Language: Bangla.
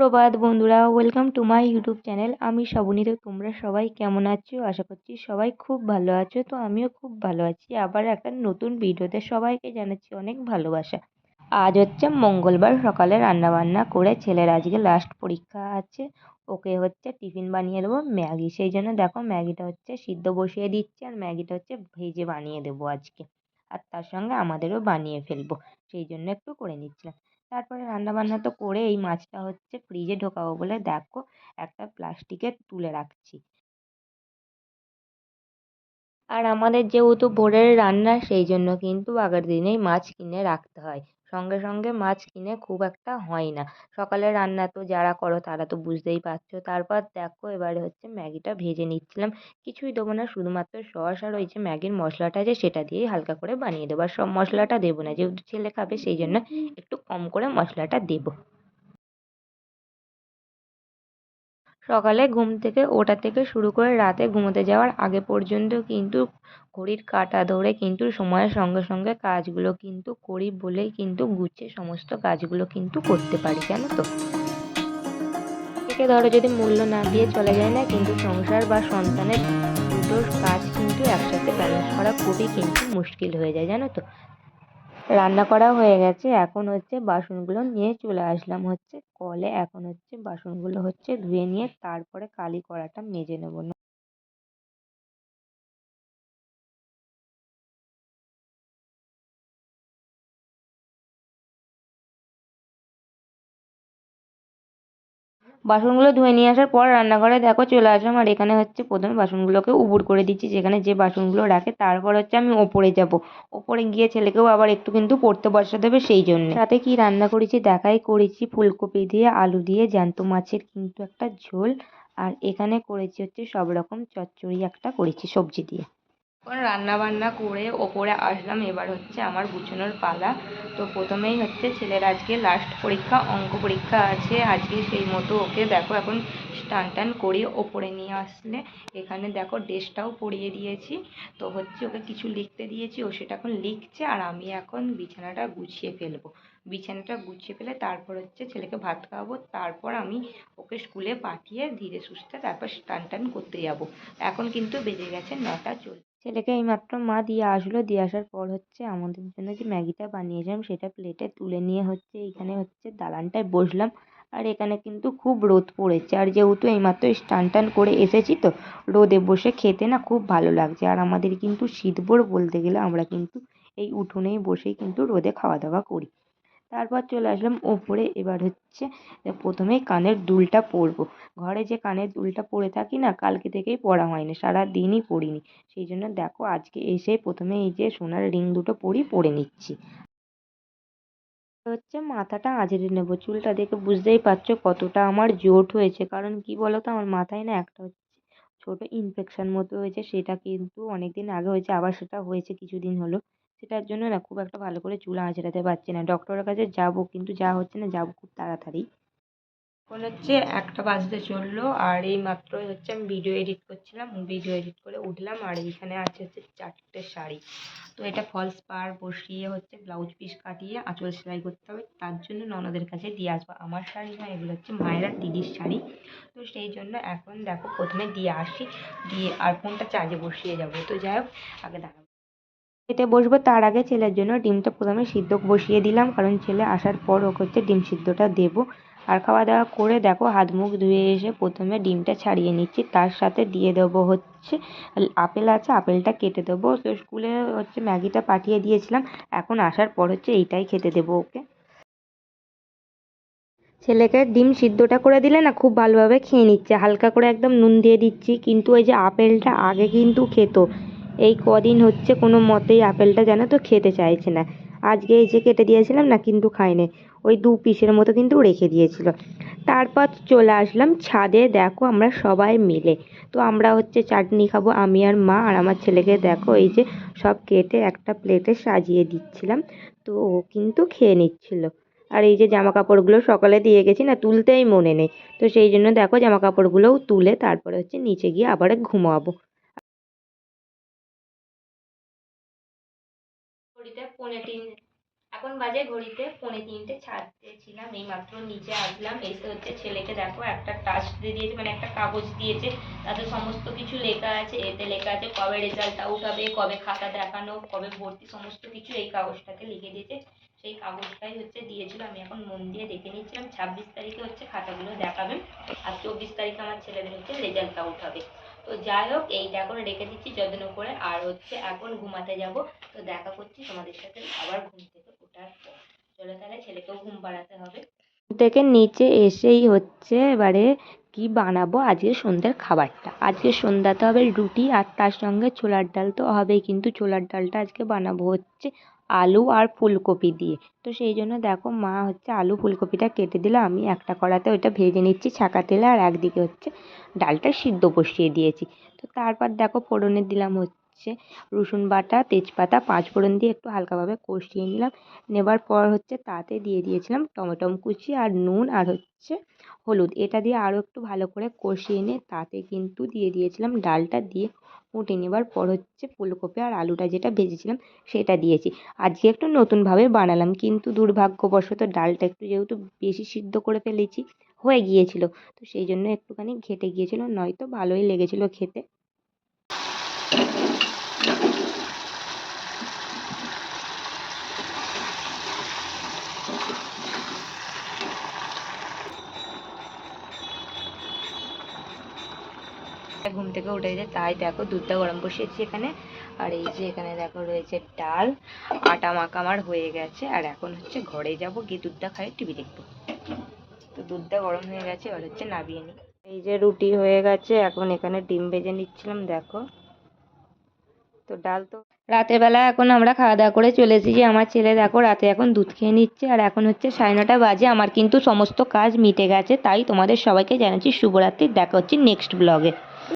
সুপ্রভাত বন্ধুরা welcome to my YouTube channel আমি শ্রাবণী তোমরা সবাই কেমন আছো? আশা করছি সবাই খুব ভালো আছো। তো আমিও খুব ভালো আছি। আবার একটা নতুন ভিডিওতে সবাইকে জানাচ্ছি অনেক ভালোবাসা। আজ হচ্ছে মঙ্গলবার, সকালে রান্নাবান্না করে ছেলের আজকে লাস্ট পরীক্ষা আছে। ওকে হচ্ছে টিফিন বানিয়ে দেবো, ম্যাগি। সেই জন্য দেখো ম্যাগিটা হচ্ছে সিদ্ধ বসিয়ে দিচ্ছি, আর ম্যাগিটা হচ্ছে ভেজে বানিয়ে দেবো আজকে। আর তার সঙ্গে আমাদেরও বানিয়ে ফেলব। সেই জন্য একটু করে নিচ্ছিলাম। তারপরে রান্নাবান্না তো করে এই মাছটা হচ্ছে ফ্রিজে ঢোকাবো বলে দেখো একটা প্লাস্টিকে তুলে রাখছি। আর আমাদের যেহেতু ভোরের রান্না সেই জন্য কিন্তু আগের দিনেই মাছ কিনে রাখতে হয়। সঙ্গে সঙ্গে মাছ কিনে খুব একটা হয় না। সকালে রান্না তো যারা করো তারা তো বুঝতেই পারছ। তারপর দেখো এবারে হচ্ছে ম্যাগিটা ভেজে নিচ্ছিলাম। কিছুই দেবো না শুধুমাত্র সস আর ওই যে ম্যাগির মশলাটা আছে সেটা দিয়েই হালকা করে বানিয়ে দেবো। আর সব মশলাটা দেবো না যেহেতু ছেলে খাবে সেই জন্য একটু কম করে মশলাটা দেবো। সকালে ঘুম থেকে ওঠা থেকে শুরু করে রাতে ঘুমোতে যাওয়ার আগে পর্যন্ত কিন্তু ঘড়ির কাঁটা ধরে কিন্তু সময়ের সঙ্গে সঙ্গে কাজগুলো কিন্তু করি বলেই কিন্তু গুছিয়ে সমস্ত কাজগুলো কিন্তু করতে পারি, জানো তো? ধরো যদি মূল্য না দিয়ে চলে যায় না, কিন্তু সংসার বা সন্তানের দুটোর কাজ কিন্তু একসাথে ব্যালেন্স করা খুবই কিন্তু মুশকিল হয়ে যায়, জানো তো? রান্না করা হয়ে গেছে। এখন হচ্ছে বাসনগুলো নিয়ে চলে আসলাম হচ্ছে কলে। এখন হচ্ছে বাসনগুলো হচ্ছে ধুয়ে নিয়ে তারপরে কালি কড়াটা মেজে নেব। বাসনগুলো ধুয়ে নিয়ে আসার পর রান্নাঘরে দেখো চলে আসলাম। আর এখানে হচ্ছে প্রথমে বাসনগুলোকে উবুড় করে দিচ্ছি। যেখানে যে বাসনগুলো রাখে, তারপর হচ্ছে আমি ওপরে যাব। ওপরে গিয়ে ছেলেকেও আবার একটু কিন্তু পড়তে বসাতে হবে সেই জন্য। সাথে কি রান্না করেছি? দেখাই করেছি ফুলকপি দিয়ে, আলু দিয়ে, জ্যান্ত মাছের কিন্তু একটা ঝোল। আর এখানে করেছি হচ্ছে সব রকম চচ্চড়ি একটা করেছি সবজি দিয়ে। রান্না বান্না করে ওপরে আসলাম। এবার হচ্ছে আমার গুছানোর পালা। তো প্রথমেই হচ্ছে ছেলের আজকে লাস্ট পরীক্ষা, অঙ্ক পরীক্ষা আছে। আজকে সেই মতো ওকে দেখো এখন স্টান টান করিয়ে ওপরে নিয়ে আসলে। এখানে দেখো ড্রেসটাও পরিয়ে দিয়েছি। তো হচ্ছে ওকে কিছু লিখতে দিয়েছি, ও সেটা এখন লিখছে আর আমি এখন বিছানাটা গুছিয়ে ফেলব। বিছানাটা গুছিয়ে ফেলে তারপর হচ্ছে ছেলেকে ভাত খাওয়াবো। তারপর আমি ওকে স্কুলে পাঠিয়ে ধীরে সুস্থে তারপর স্নান টান করতে যাব। এখন কিন্তু বেজে গেছে নটা চল্লিশ। ছেলেকে এইমাত্র মা দিয়ে আসলো। দিয়ে আসার পর হচ্ছে আমাদের জন্য যে ম্যাগিটা বানিয়েছিলাম সেটা প্লেটে তুলে নিয়ে হচ্ছে এইখানে হচ্ছে দালানটায় বসলাম। আর এখানে কিন্তু খুব রোদ পড়েছে। আর যেহেতু এইমাত্র স্নান টান করে এসেছি তো রোদে বসে খেতে না খুব ভালো লাগছে। আর আমাদের কিন্তু শীতভোর বলতে গেলে আমরা কিন্তু এই উঠোনেই বসেই কিন্তু রোদে খাওয়া দাওয়া করি। তারপর চলে আসলাম ওপরে। এবার হচ্ছে প্রথমেই কানের দুলটা পরবো। ঘরে যে কানের দুলটা পরে থাকি না, কালকে থেকেই পরা হয়নি, সারা দিনই পরিনি। সেই জন্য দেখো, আজকে এসে প্রথমে এই যে সোনার রিং দুটো পরি, পরে নিচ্ছি। হচ্ছে মাথাটা আঁচড়ে নেব। চুলটা দেখে বুঝতেই পারছ কতটা আমার জোট হয়েছে। কারণ কি বলতো, আমার মাথায় না একটা হচ্ছে ছোটো ইনফেকশান মতো হয়েছে, সেটা কিন্তু অনেক দিন আগে হয়েছে, আবার সেটা হয়েছে কিছুদিন হলো। সেটার জন্য না খুব একটা ভালো করে চুল আঁচড়াতে পারছি না। ডক্টরের কাছে যাব, কিন্তু যা হচ্ছে না, যাব খুব তাড়াতাড়ি। এখন হচ্ছে একটা বাজতে চলল, আর এই মাত্রই হচ্ছে আমি ভিডিও এডিট করছিলাম। ভিডিও এডিট করে উঠলাম, আর এইখানে আছে হচ্ছে চারটে শাড়ি। তো এটা ফলস পার বসিয়ে হচ্ছে ব্লাউজ পিস কাটিয়ে আঁচল সেলাই করতে হবে। তার জন্য ননদের কাছে দিয়ে আসব। আমার শাড়ি না, এগুলো হচ্ছে মায়েরা দিদির শাড়ি। তো সেই জন্য এখন দেখো প্রথমে দিয়ে আসি। দিয়ে আর ফোনটা চার্জে বসিয়ে যাব। তো যাই হোক, আগে দাঁড়াবো খেতে বসবো তার আগে ছেলের জন্য ডিমটা প্রথমে সিদ্ধ বসিয়ে দিলাম, কারণ ছেলে আসার পর ওকে হচ্ছে ডিম সিদ্ধটা দেবো। আর খাওয়া দাওয়া করে দেখো হাত মুখ ধুয়ে এসে প্রথমে ডিমটা ছাড়িয়ে নিচ্ছি, তার সাথে দিয়ে দেবো হচ্ছে আপেল আছে, আপেলটা কেটে দেবো। তো স্কুলে হচ্ছে ম্যাগিটা পাঠিয়ে দিয়েছিলাম, এখন আসার পর হচ্ছে এইটাই খেতে দেবো ওকে। ছেলেকে ডিম সিদ্ধটা করে দিলে না খুব ভালোভাবে খেয়ে নিচ্ছে, হালকা করে একদম নুন দিয়ে দিচ্ছি, কিন্তু ওই যে আপেলটা আগে কিন্তু খেত এই কদিন হচ্ছে কোনো মতেই আপেলটা যেন তো খেতে চাইছে না। আজকে এই যে কেটে দিয়েছিলাম না, কিন্তু খায়নি। ওই দু পিসের মতো কিন্তু রেখে দিয়েছিল। তারপর চলে আসলাম ছাদে, দেখো আমরা সবাই মিলে। তো আমরা হচ্ছে চাটনি খাব, আমি আর মা আর আমার ছেলেকে দেখো এই যে সব কেটে একটা প্লেটে সাজিয়ে দিচ্ছিলাম। তো ও কিন্তু খেয়ে নিচ্ছিল। আর এই যে জামা কাপড়গুলো সকালে দিয়ে গেছি না, তুলতেই মনে নেই। তো সেই জন্য দেখো জামা কাপড়গুলোও তুলে তারপরে হচ্ছে নিচে গিয়ে আবার ঘুমাবো। পৌনে তিন, এখন বাজে ঘড়িতে পৌনে তিনটে ছাড়তেছিলাম এই মাত্র নিচে আসলাম, এসে হচ্ছে ছেলেকে দেখো, একটা টাচ দিয়ে দিয়েছে মানে একটা কাগজ দিয়েছে, তাতে সমস্ত কিছু লেখা আছে, এতে লেখা আছে কবে রেজাল্ট আউট হবে, কবে খাতা দেখানো, কবে ভর্তি, সমস্ত কিছু এই কাগজটাতে লিখে দিয়েছে। সেই কাগজটাই হচ্ছে দিয়েছিল, আমি এখন মন দিয়ে দেখে নিচ্ছিলাম ছাব্বিশ তারিখে হচ্ছে খাতাগুলো দেখাবে আর চব্বিশ তারিখে আমার ছেলেদের হচ্ছে রেজাল্ট আউট হবে। তো যাই হোক এইটা এখন রেখে দিচ্ছি যত্ন করে। আর হচ্ছে এখন ঘুমাতে যাব। তো দেখা করছি তোমাদের সাথে আবার ঘুম থেকে ওঠার পর। চলো তাহলে ছেলেকেও ঘুম পাড়াতে হবে। থেকে নিচে এসেই হচ্ছে এবারে কি বানাবো? আজকে সন্ধ্যের খাবারটা। আজকে সন্ধ্যাতে হবে রুটি আর তার সঙ্গে ছোলার ডাল তো হবেই, কিন্তু ছোলার ডালটা আজকে বানাবো হচ্ছে আলু আর ফুলকপি দিয়ে। তো সেই জন্য দেখো মা হচ্ছে আলু ফুলকপিটা কেটে দিল, আমি একটা কড়াতে ওইটা ভেজে নিচ্ছি, ছাঁকা তেলে, আর একদিকে হচ্ছে ডালটা সিদ্ধ বসিয়ে দিয়েছি। তো তারপর দেখো ফোড়নে দিলাম হচ্ছে রসুন বাটা, তেজপাতা, পাঁচ ফোড়ন দিয়ে একটু হালকাভাবে কষিয়ে নিলাম। নেবার পর হচ্ছে তাতে দিয়ে দিয়েছিলাম টমেটো কুচি আর নুন আর হচ্ছে হলুদ। এটা দিয়ে আরও একটু ভালো করে কষিয়ে নিয়ে তাতে কিন্তু দিয়ে দিয়েছিলাম ডালটা দিয়ে ফুটে নেবার পর হচ্ছে ফুলকপি আর আলুটা যেটা ভেজেছিলাম সেটা দিয়েছি। আজকে একটু নতুনভাবে বানালাম কিন্তু দুর্ভাগ্যবশত ডালটা একটু যেহেতু বেশি সিদ্ধ করে ফেলেছি, হয়ে গিয়েছিল। তো সেই জন্য একটুখানি ঘেটে গিয়েছিল, নয়তো ভালোই লেগেছিল খেতে ঘুম থেকে উঠে যে তাই দেখো দুধটা গরম বসিয়েছি এখানে। আর এই যে এখানে দেখো রয়েছে ডাল, আটা মাখা আমার হয়ে গেছে। আর এখন হচ্ছে ঘরে যাব, গিয়ে দুধটা খাই, টিভি দেখব। তো দুধটা গরম হয়ে গেছে, এবার হচ্ছে নাবিয়ে নিই। এই যে রুটি হয়ে গেছে, এখন এখানে ডিম ভেজে নিচ্ছিলাম, দেখো। তো ডাল তো রাতের বেলা এখন আমরা খাওয়া দাওয়া করে চলে এসেছি। আমার ছেলে দেখো রাতে এখন দুধ খেয়ে নিচ্ছে, আর এখন হচ্ছে সাড়ে নটা বাজে। আমার কিন্তু সমস্ত কাজ মিটে গেছে, তাই তোমাদের সবাইকে জানাচ্ছি শুভরাত্রি। দেখা হচ্ছে নেক্সট ব্লগে